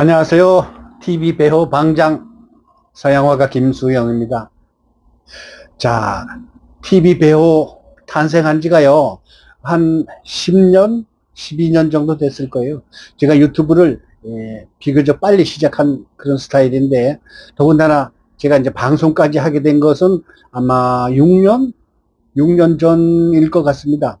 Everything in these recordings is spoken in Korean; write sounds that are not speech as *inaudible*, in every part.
안녕하세요. TV 배우 방장 서양화가 김수영입니다. 자, TV 배우 탄생한 지가요, 한 10년, 12년 정도 됐을 거예요. 제가 유튜브를 예, 비교적 빨리 시작한 그런 스타일인데, 더군다나 제가 이제 방송까지 하게 된 것은 아마 6년? 6년 전일 것 같습니다.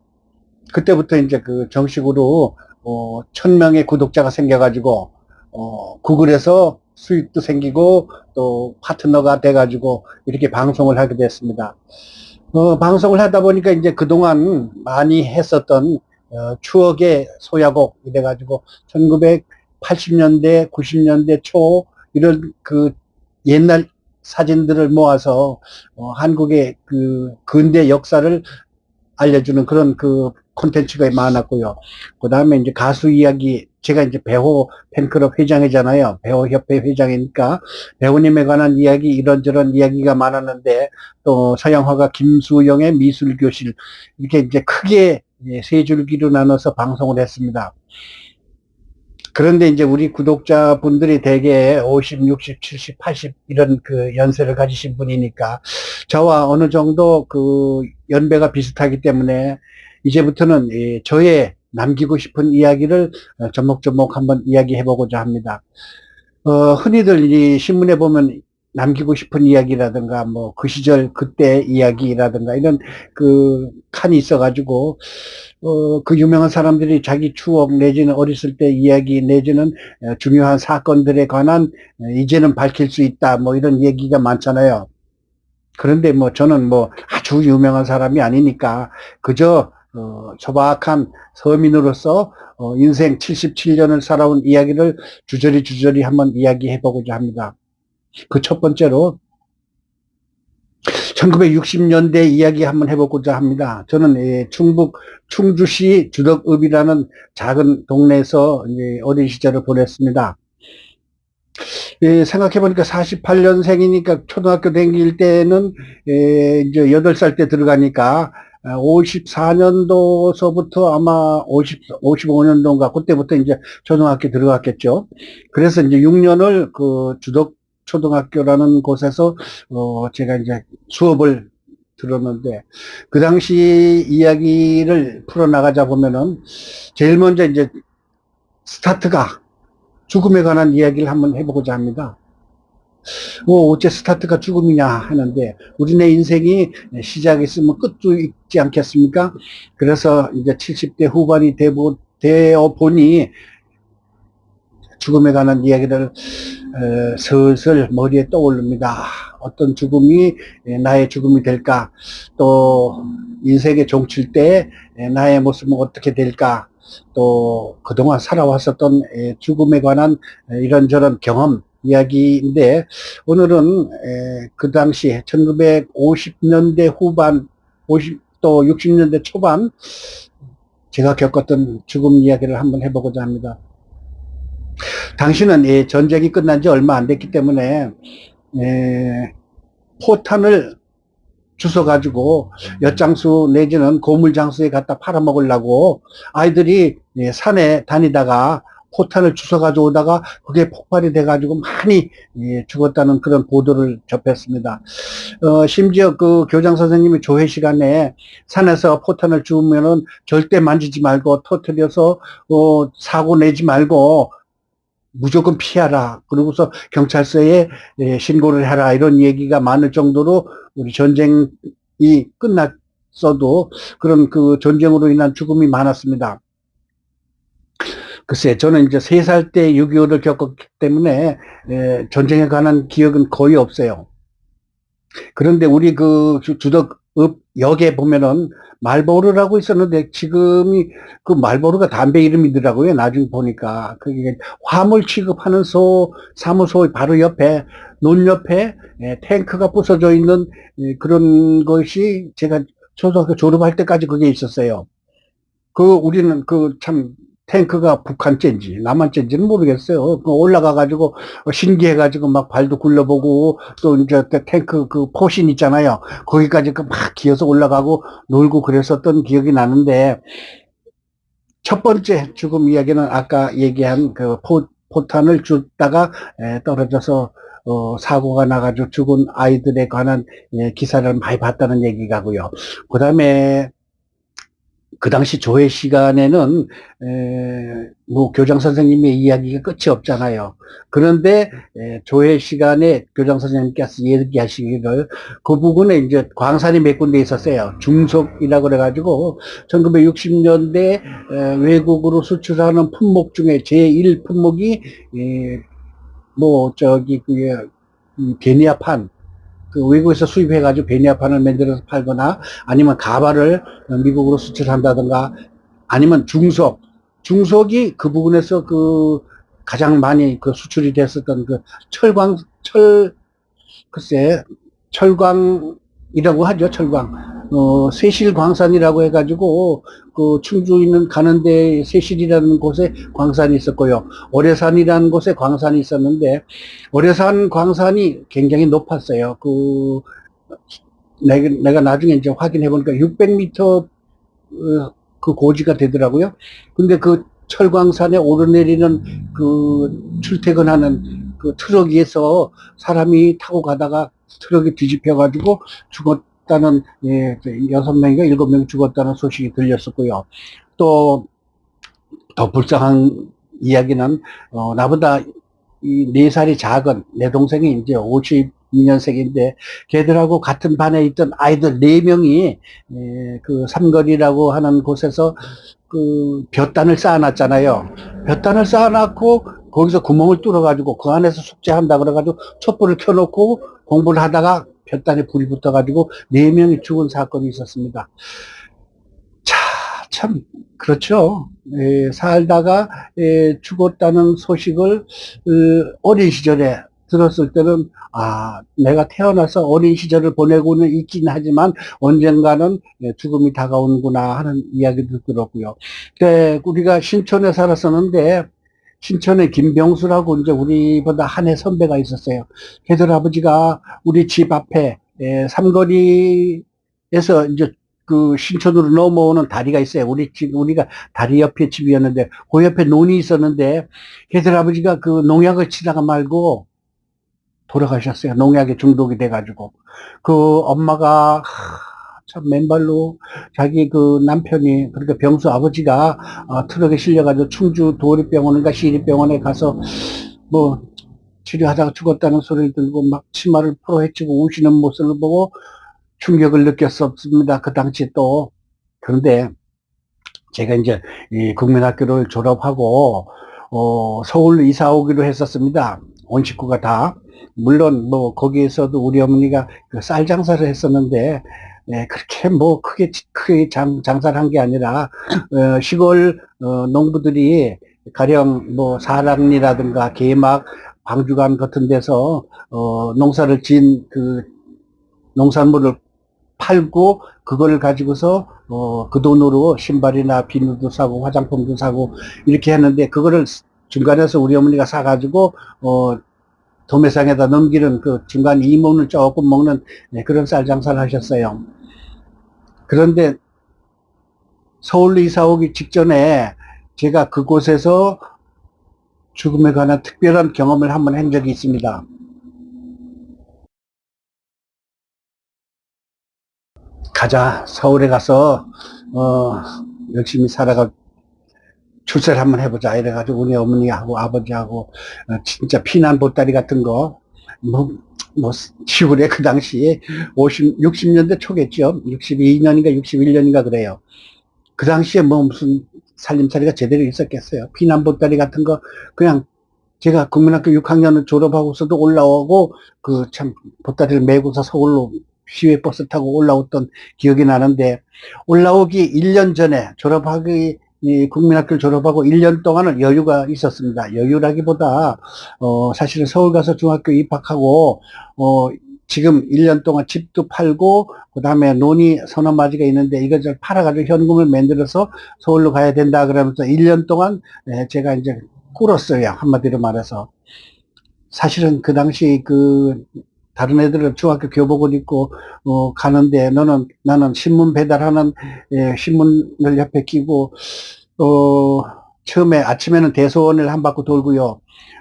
그때부터 이제 그 정식으로 어, 1000명의 구독자가 생겨가지고 어, 구글에서 수익도 생기고 또 파트너가 돼가지고 이렇게 방송을 하게 됐습니다. 어, 방송을 하다 보니까 이제 그동안 많이 했었던 어, 추억의 소야곡 이래가지고 1980년대, 90년대 초 이런 그 옛날 사진들을 모아서 어, 한국의 그 근대 역사를 알려주는 그런 그 콘텐츠가 많았고요. 그 다음에 이제 가수 이야기, 제가 이제 배우 팬클럽 회장이잖아요. 배우협회 회장이니까 배우님에 관한 이야기, 이런저런 이야기가 많았는데 또 서양화가 김수영의 미술교실 이렇게 이제 크게 세 줄기로 나눠서 방송을 했습니다. 그런데 이제 우리 구독자분들이 대개 50, 60, 70, 80 이런 그 연세를 가지신 분이니까 저와 어느 정도 그 연배가 비슷하기 때문에 이제부터는 저의 남기고 싶은 이야기를 어, 조목조목 한번 이야기해 보고자 합니다. 어, 흔히들 이 신문에 보면 남기고 싶은 이야기라든가 뭐 그 시절 그때 이야기라든가 이런 그 칸이 있어가지고 어, 그 유명한 사람들이 자기 추억 내지는 어렸을 때 이야기 내지는 어, 중요한 사건들에 관한 어, 이제는 밝힐 수 있다 뭐 이런 얘기가 많잖아요. 그런데 뭐 저는 뭐 아주 유명한 사람이 아니니까 그저 어, 소박한 서민으로서 어, 인생 77년을 살아온 이야기를 주저리 주저리 한번 이야기해 보고자 합니다. 그 첫 번째로 1960년대 이야기 한번 해보고자 합니다. 저는 예, 충북 충주시 주덕읍이라는 작은 동네에서 어린 시절을 보냈습니다. 예, 생각해보니까 48년생이니까 초등학교 다닐 때는 예, 이제 8살 때 들어가니까 54년도서부터 아마 50, 55년도인가 그때부터 이제 초등학교 들어갔겠죠. 그래서 이제 6년을 그 주덕 초등학교라는 곳에서 어 제가 이제 수업을 들었는데 그 당시 이야기를 풀어나가자 보면은 제일 먼저 이제 스타트가 죽음에 관한 이야기를 한번 해보고자 합니다. 뭐 어째 스타트가 죽음이냐 하는데 우리네 인생이 시작했으면 끝도 있지 않겠습니까? 그래서 이제 70대 후반이 되어 보니 죽음에 관한 이야기를 어, 슬슬 머리에 떠오릅니다. 어떤 죽음이 나의 죽음이 될까? 또 인생의 종칠 때 나의 모습은 어떻게 될까? 또 그동안 살아왔었던 죽음에 관한 이런저런 경험 이야기인데 오늘은 그 당시 1950년대 후반 50, 또 60년대 초반 제가 겪었던 죽음 이야기를 한번 해보고자 합니다. 당신은 전쟁이 끝난 지 얼마 안 됐기 때문에 포탄을 주워 가지고 엿장수 내지는 고물장수에 갖다 팔아먹으려고 아이들이 산에 다니다가 포탄을 주워 가져오다가 그게 폭발이 돼가지고 많이 예, 죽었다는 그런 보도를 접했습니다. 어, 심지어 그 교장 선생님이 조회 시간에 산에서 포탄을 주우면은 절대 만지지 말고 터트려서 어, 사고 내지 말고 무조건 피하라. 그러고서 경찰서에 예, 신고를 해라. 이런 얘기가 많을 정도로 우리 전쟁이 끝났어도 그런 그 전쟁으로 인한 죽음이 많았습니다. 글쎄, 저는 이제 세 살 때 6.25를 겪었기 때문에, 에, 전쟁에 관한 기억은 거의 없어요. 그런데 우리 그 주덕읍 역에 보면은 말보르라고 있었는데 지금이 그 말보르가 담배 이름이더라고요. 나중에 보니까. 그게 화물 취급하는 소, 사무소 바로 옆에, 논 옆에 에, 탱크가 부서져 있는 에, 그런 것이 제가 초등학교 졸업할 때까지 그게 있었어요. 그 우리는 그 참 탱크가 북한 젠지 남한 젠지는 모르겠어요. 그 올라가가지고 신기해가지고 막 발도 굴려보고 또 이제 탱크 그 포신 있잖아요. 거기까지 그막 기어서 올라가고 놀고 그랬었던 기억이 나는데 첫 번째 죽음 이야기는 아까 얘기한 그 포, 포탄을 줬다가 에, 떨어져서 어, 사고가 나가지고 죽은 아이들에 관한 예, 기사를 많이 봤다는 얘기가고요. 그 다음에 그 당시 조회 시간에는 에, 뭐 교장 선생님의 이야기가 끝이 없잖아요. 그런데 에, 조회 시간에 교장 선생님께서 얘기하시기를 그 부분에 이제 광산이 몇 군데 있었어요. 중속이라고 그래가지고 1960년대 외국으로 수출하는 품목 중에 제1 품목이 에, 뭐 저기 그게 이 베니아판 그 외국에서 수입해가지고 베니아판을 만들어서 팔거나 아니면 가발을 미국으로 수출한다든가 아니면 중석 중석이 그 부분에서 그 가장 많이 그 수출이 됐었던 그 철광 철 글쎄 철광이라고 하죠 철광 어, 세실 광산이라고 해가지고, 그 충주 있는 가는데 세실이라는 곳에 광산이 있었고요. 오래산이라는 곳에 광산이 있었는데, 오래산 광산이 굉장히 높았어요. 그, 내가, 내가 나중에 이제 확인해 보니까 600m 어, 그 고지가 되더라고요. 근데 그 철광산에 오르내리는 그 출퇴근하는 그 트럭에서 사람이 타고 가다가 트럭이 뒤집혀가지고 죽었, 죽었다는 예, 여섯 명인가 일곱 명 죽었다는 소식이 들렸었고요. 또 더 불쌍한 이야기는 어, 나보다 이네 살이 작은 내 동생이 이제 52년생인데 걔들하고 같은 반에 있던 아이들 네 명이 예, 그 삼거리라고 하는 곳에서 그 볕단을 쌓아놨잖아요. 볕단을 쌓아놨고 거기서 구멍을 뚫어가지고 그 안에서 숙제한다 그래가지고 촛불을 켜놓고 공부를 하다가 볕단에 불이 붙어가지고 네 명이 죽은 사건이 있었습니다. 자, 참 그렇죠. 에, 살다가 에, 죽었다는 소식을 에, 어린 시절에 들었을 때는 아 내가 태어나서 어린 시절을 보내고는 있긴 하지만 언젠가는 죽음이 다가오는구나 하는 이야기도 들었고요. 그 우리가 신촌에 살았었는데 신천에 김병수라고 이제 우리보다 한 해 선배가 있었어요. 걔들 아버지가 우리 집 앞에 에, 삼거리에서 이제 그 신천으로 넘어오는 다리가 있어요. 우리 집 우리가 다리 옆에 집이었는데 그 옆에 논이 있었는데 걔들 아버지가 그 농약을 치다가 말고 돌아가셨어요. 농약에 중독이 돼가지고 그 엄마가 참 맨발로 자기 그 남편이 그러니까 병수 아버지가 어, 트럭에 실려가지고 충주 도립병원인가 시립병원에 가서 뭐 치료하다가 죽었다는 소리를 들고 막 치마를 풀어 헤치고 우시는 모습을 보고 충격을 느꼈었습니다. 그 당시 또 그런데 제가 이제 이 국민학교를 졸업하고 어, 서울로 이사 오기로 했었습니다. 온 식구가 다. 물론 뭐 거기에서도 우리 어머니가 그 쌀 장사를 했었는데 네, 그렇게 뭐 크게 크게 장, 장사를 한 게 아니라 어, 시골 어, 농부들이 가령 뭐 사랑리라든가 개막 광주간 같은 데서 어, 농사를 지은 그 농산물을 팔고 그걸 가지고서 어, 그 돈으로 신발이나 비누도 사고 화장품도 사고 이렇게 했는데 그거를 중간에서 우리 어머니가 사가지고 어, 도매상에다 넘기는 그 중간 이모는 조금 먹는 네, 그런 쌀 장사를 하셨어요. 그런데 서울로 이사 오기 직전에 제가 그곳에서 죽음에 관한 특별한 경험을 한번 한 적이 있습니다. 가자 서울에 가서 어, 열심히 살아가 출세를 한번 해보자 이래가지고 우리 어머니하고 아버지하고 어, 진짜 피난 보따리 같은 거 뭐 뭐 시골에 그 당시에 50, 60년대 초겠죠. 62년인가 61년인가 그래요. 그 당시에 뭐 무슨 살림살이가 제대로 있었겠어요. 피난 보따리 같은 거 그냥 제가 국민학교 6학년을 졸업하고서도 올라오고 그 참 보따리를 메고서 서울로 시외 버스 타고 올라왔던 기억이 나는데 올라오기 1년 전에 졸업하기 이 국민학교를 졸업하고 1년 동안은 여유가 있었습니다. 여유라기보다 어 사실은 서울 가서 중학교 입학하고 어 지금 1년 동안 집도 팔고 그다음에 논이 서너 마지가 있는데 이것을 팔아가지고 현금을 만들어서 서울로 가야 된다 그러면서 1년 동안 예, 제가 이제 꿇었어요 한마디로 말해서 사실은 그 당시 그 다른 애들은 중학교 교복을 입고 어, 가는데 너는 나는 신문 배달하는 예, 신문을 옆에 끼고 어, 처음에 아침에는 대소원을 한 바퀴 돌고요.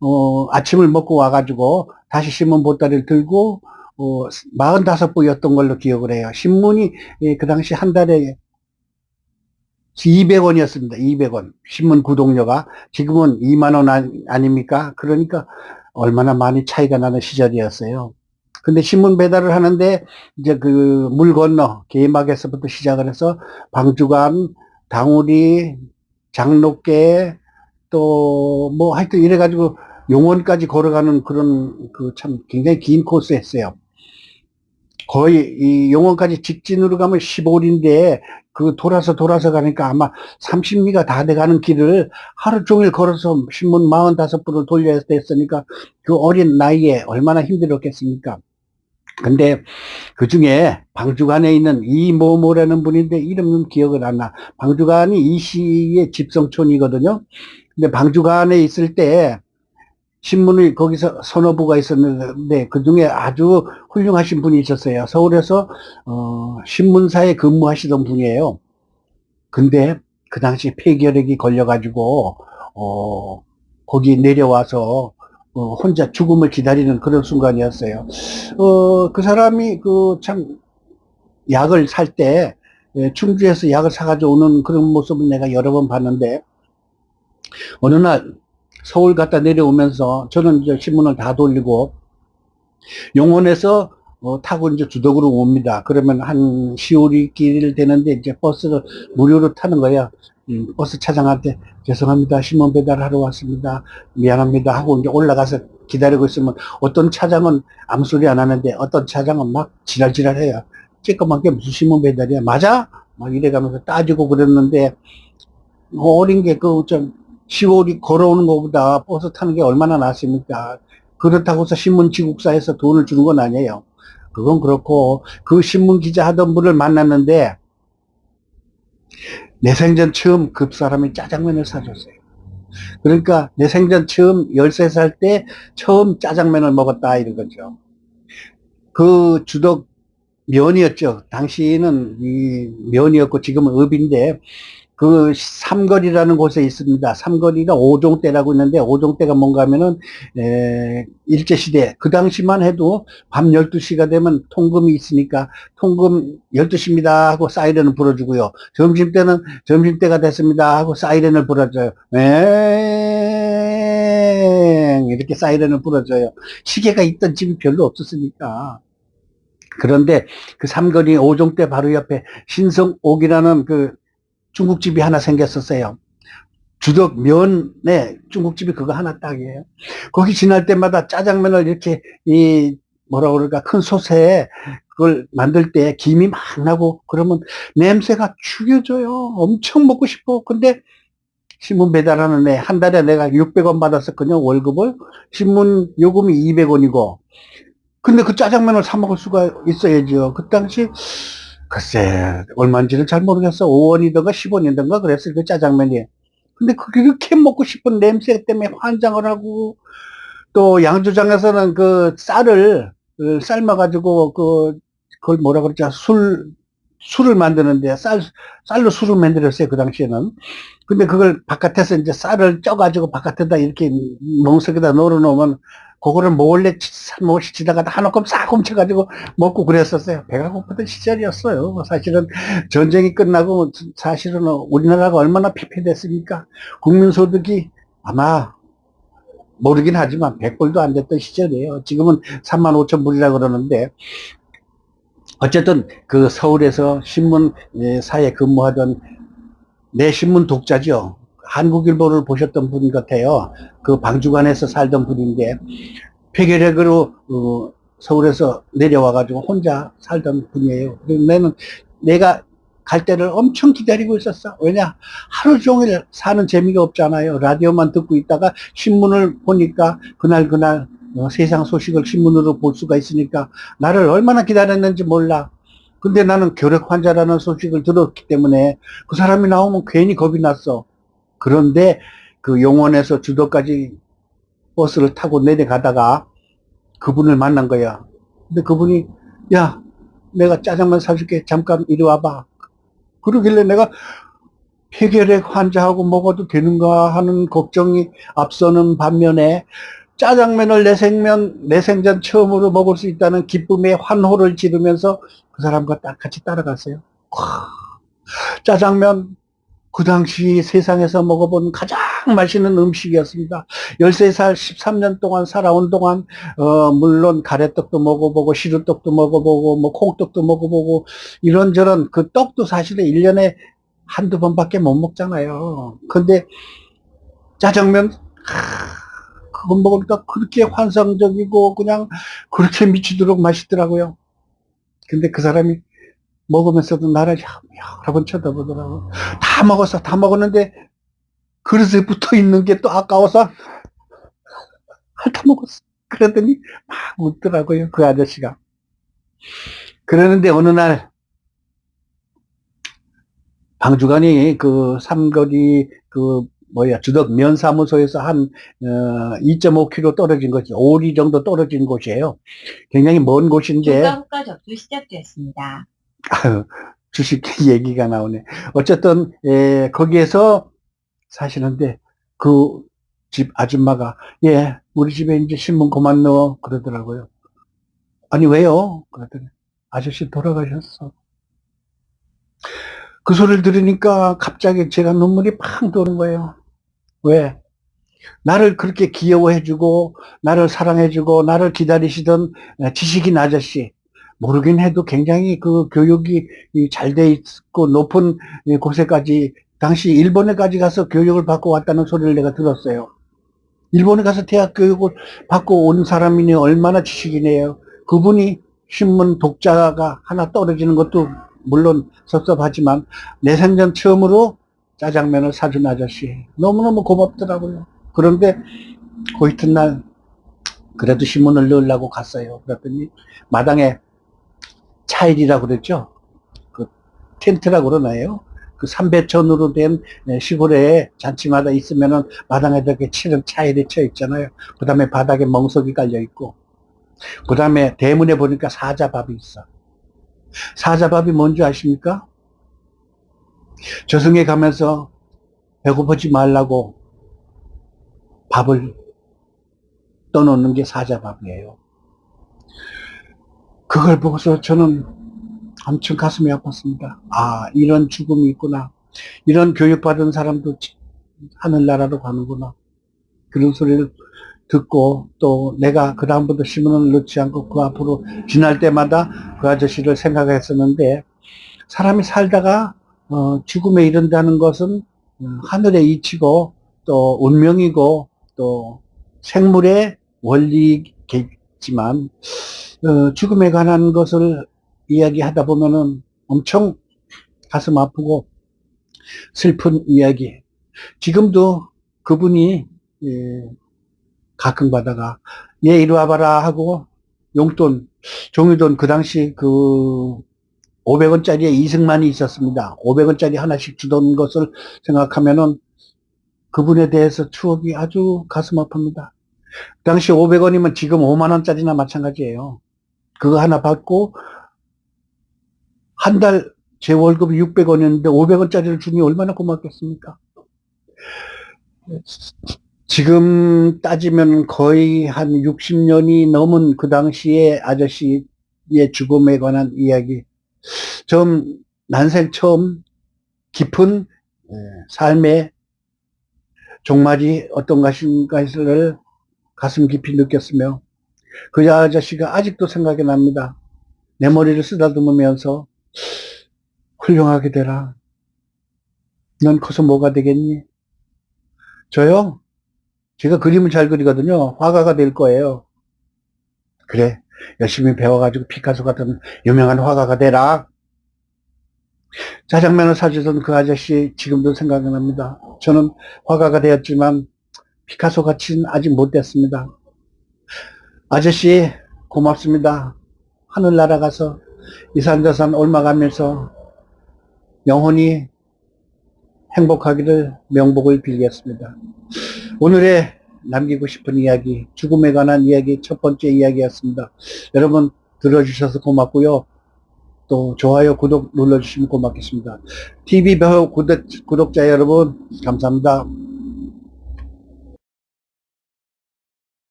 어, 아침을 먹고 와가지고 다시 신문 보따리를 들고 어, 45부였던 걸로 기억을 해요. 신문이 예, 그 당시 한 달에 200원이었습니다. 200원. 신문 구독료가. 지금은 2만원 아닙니까? 그러니까 얼마나 많이 차이가 나는 시절이었어요. 근데 신문 배달을 하는데 이제 그 물 건너 개막에서부터 시작을 해서 방주간, 당우리, 장로계 또 뭐 하여튼 이래 가지고 용원까지 걸어가는 그런 그 참 굉장히 긴 코스였어요. 거의 이 용원까지 직진으로 가면 15리인데 그 돌아서 돌아서 가니까 아마 30미가 다 돼가는 길을 하루 종일 걸어서 신문 45부를 돌려야 됐으니까 그 어린 나이에 얼마나 힘들었겠습니까? 근데 그 중에 방주간에 있는 이모모라는 분인데 이름은 기억을 안 나. 방주간이 이 시의 집성촌이거든요. 근데 방주간에 있을 때 신문을 거기서 선호부가 있었는데 그 중에 아주 훌륭하신 분이 있었어요. 서울에서 어, 신문사에 근무하시던 분이에요. 근데 그 당시 폐결핵이 걸려가지고 어, 거기 내려와서 어, 혼자 죽음을 기다리는 그런 순간이었어요. 어, 그 사람이 그 참 약을 살때 충주에서 약을 사가지고 오는 그런 모습을 내가 여러 번 봤는데 어느 날 서울 갔다 내려오면서 저는 이제 신문을 다 돌리고 용원에서 어, 타고 이제 주덕으로 옵니다. 그러면 한 시오리 길 되는데 이제 버스를 무료로 타는 거야. 음, 버스 차장한테 죄송합니다. 신문 배달하러 왔습니다. 미안합니다. 하고 이제 올라가서 기다리고 있으면 어떤 차장은 아무 소리 안 하는데 어떤 차장은 막 지랄지랄해요. 쬐끄맣게 무슨 신문 배달이야. 맞아? 막 이래가면서 따지고 그랬는데 어린 게 그 좀 10월이 걸어오는 것보다 버스 타는 게 얼마나 낫습니까? 그렇다고 해서 신문 지국사에서 돈을 주는 건 아니에요. 그건 그렇고 그 신문 기자 하던 분을 만났는데 내 생전 처음 그 사람이 짜장면을 사줬어요. 그러니까 내 생전 처음 13살 때 처음 짜장면을 먹었다 이런 거죠. 그 주덕 면이었죠. 당시에는 이 면이었고 지금은 읍인데 그 삼거리라는 곳에 있습니다. 삼거리가 오종대라고 있는데 오종대가 뭔가 하면은 에, 일제시대 그 당시만 해도 밤 12시가 되면 통금이 있으니까 통금 12시입니다 하고 사이렌을 불어주고요. 점심때는 점심때가 됐습니다 하고 사이렌을 불어줘요. 에 이렇게 사이렌을 불어줘요. 시계가 있던 집이 별로 없었으니까. 그런데 그 삼거리 오종대 바로 옆에 신성옥이라는 그 중국집이 하나 생겼었어요. 주덕 면에 중국집이 그거 하나 딱이에요. 거기 지날 때마다 짜장면을 이렇게 이 뭐라 그럴까 큰 솥에 그걸 만들 때 김이 막 나고 그러면 냄새가 죽여줘요. 엄청 먹고 싶어. 근데 신문 배달하는 애 한 달에 내가 600원 받았었거든요. 월급을. 신문 요금이 200원이고. 근데 그 짜장면을 사 먹을 수가 있어야죠. 그 당시 글쎄, 얼마인지는 잘 모르겠어. 5원이든가 10원이든가 그랬어요. 그 짜장면이. 근데 그렇게 먹고 싶은 냄새 때문에 환장을 하고, 또 양조장에서는 그 쌀을 그 삶아가지고 그, 그걸 뭐라 그러죠? 술, 술을 만드는데 쌀, 쌀로 술을 만들었어요. 그 당시에는. 근데 그걸 바깥에서 이제 쌀을 쪄가지고 바깥에다 이렇게 멍석에다 넣어 놓으면 그거를 몰래 살못시 지다가다 한 움큼 싹 훔쳐가지고 먹고 그랬었어요. 배가 고프던 시절이었어요. 사실은 전쟁이 끝나고 사실은 우리나라가 얼마나 피폐됐습니까? 국민소득이 아마 모르긴 하지만 100불도 안 됐던 시절이에요. 지금은 3만 5천 불이라 그러는데 어쨌든 그 서울에서 신문 사에 근무하던 내 신문 독자죠. 한국일보를 보셨던 분 같아요. 그 방주관에서 살던 분인데 폐결핵으로 어, 서울에서 내려와가지고 혼자 살던 분이에요. 나는 내가 갈 때를 엄청 기다리고 있었어. 왜냐? 하루 종일 사는 재미가 없잖아요. 라디오만 듣고 있다가 신문을 보니까 그날 그날 어, 세상 소식을 신문으로 볼 수가 있으니까 나를 얼마나 기다렸는지 몰라. 근데 나는 결핵 환자라는 소식을 들었기 때문에 그 사람이 나오면 괜히 겁이 났어. 그런데 그 용원에서 주도까지 버스를 타고 내려가다가 그분을 만난 거야. 근데 그분이 야 내가 짜장면 사줄게 잠깐 이리 와봐. 그러길래 내가 폐결핵 환자하고 먹어도 되는가 하는 걱정이 앞서는 반면에 짜장면을 내 생면, 내 생전 처음으로 먹을 수 있다는 기쁨의 환호를 지르면서 그 사람과 딱 같이 따라갔어요. 와, 짜장면, 그 당시 세상에서 먹어본 가장 맛있는 음식이었습니다. 13살, 13년 동안 살아온 동안, 어, 물론 가래떡도 먹어보고, 시루떡도 먹어보고, 뭐, 콩떡도 먹어보고, 이런저런 그 떡도 사실은 1년에 한두 번밖에 못 먹잖아요. 근데 짜장면, 하, 그거 먹으니까 그렇게 환상적이고, 그냥 그렇게 미치도록 맛있더라고요. 근데 그 사람이 먹으면서도 나를 여러 번 쳐다보더라고. 다 먹었어. 다 먹었는데 그릇에 붙어 있는 게 또 아까워서 핥아 먹었어. 그러더니 막 웃더라고요. 그 아저씨가. 그러는데 어느 날 방주관이 그 삼거리 그 뭐야 주덕 면사무소에서 한 어, 2.5km 떨어진 곳이 5리 정도 떨어진 곳이에요. 굉장히 먼 곳인데 주가국가 접수 시작되었습니다. 주식 *laughs* 얘기가 나오네. 어쨌든, 예, 거기에서 사시는데, 그 집 아줌마가, 예, 우리 집에 이제 신문 그만 넣어. 그러더라고요. 아니, 왜요? 그랬더니, 아저씨 돌아가셨어. 그 소리를 들으니까 갑자기 제가 눈물이 팡 도는 거예요. 왜? 나를 그렇게 귀여워해주고, 나를 사랑해주고, 나를 기다리시던 지식인 아저씨. 모르긴 해도 굉장히 그 교육이 잘 돼 있고 높은 곳에까지 당시 일본에까지 가서 교육을 받고 왔다는 소리를 내가 들었어요. 일본에 가서 대학 교육을 받고 온 사람이니 얼마나 지식이네요. 그분이 신문 독자가 하나 떨어지는 것도 물론 섭섭하지만 내 생전 처음으로 짜장면을 사준 아저씨 너무너무 고맙더라고요. 그런데 그 이튿날 그래도 신문을 넣으려고 갔어요. 그랬더니 마당에 차일이라고 그랬죠. 그 텐트라고 그러나요? 그 삼배천으로 된 시골에 잔치마다 있으면은 마당에 이렇게 치는 차일이 쳐 있잖아요. 그 다음에 바닥에 멍석이 깔려 있고, 그 다음에 대문에 보니까 사자밥이 있어. 사자밥이 뭔지 아십니까? 저승에 가면서 배고프지 말라고 밥을 떠놓는 게 사자밥이에요. 그걸 보고서 저는 엄청 가슴이 아팠습니다. 아, 이런 죽음이 있구나. 이런 교육받은 사람도 하늘나라로 가는구나. 그런 소리를 듣고 또 내가 그다음부터 신문을 넣지 않고 그 앞으로 지날 때마다 그 아저씨를 생각했었는데 사람이 살다가 어, 죽음에 이른다는 것은 하늘의 이치고 또 운명이고 또 생물의 원리겠지만 어, 죽음에 관한 것을 이야기하다 보면은 엄청 가슴 아프고 슬픈 이야기. 지금도 그분이 예, 가끔 가다가 얘 이리 와봐라 하고 용돈, 종이돈 그 당시 그 500원짜리에 이승만이 있었습니다. 500원짜리 하나씩 주던 것을 생각하면은 그분에 대해서 추억이 아주 가슴 아픕니다. 그 당시 500원이면 지금 5만원짜리나 마찬가지예요. 그거 하나 받고 한 달 제 월급이 600원이었는데 500원짜리를 주니 얼마나 고맙겠습니까? 지금 따지면 거의 한 60년이 넘은 그 당시에 아저씨의 죽음에 관한 이야기. 좀 난생 처음 깊은 예, 삶의 종말이 어떤 것인가를 가슴 깊이 느꼈으며 그 아저씨가 아직도 생각이 납니다. 내 머리를 쓰다듬으면서 훌륭하게 되라. 넌 커서 뭐가 되겠니? 저요? 제가 그림을 잘 그리거든요. 화가가 될 거예요. 그래. 열심히 배워가지고 피카소 같은 유명한 화가가 되라. 짜장면을 사주던 그 아저씨 지금도 생각이 납니다. 저는 화가가 되었지만 피카소 같이는 아직 못 됐습니다. 아저씨 고맙습니다. 하늘 날아가서 이산저산 올라가면서 영원히 행복하기를 명복을 빌겠습니다. 오늘의 남기고 싶은 이야기, 죽음에 관한 이야기 첫 번째 이야기였습니다. 여러분 들어주셔서 고맙고요. 또 좋아요, 구독 눌러주시면 고맙겠습니다. TV 배우 구독, 구독자 여러분, 감사합니다.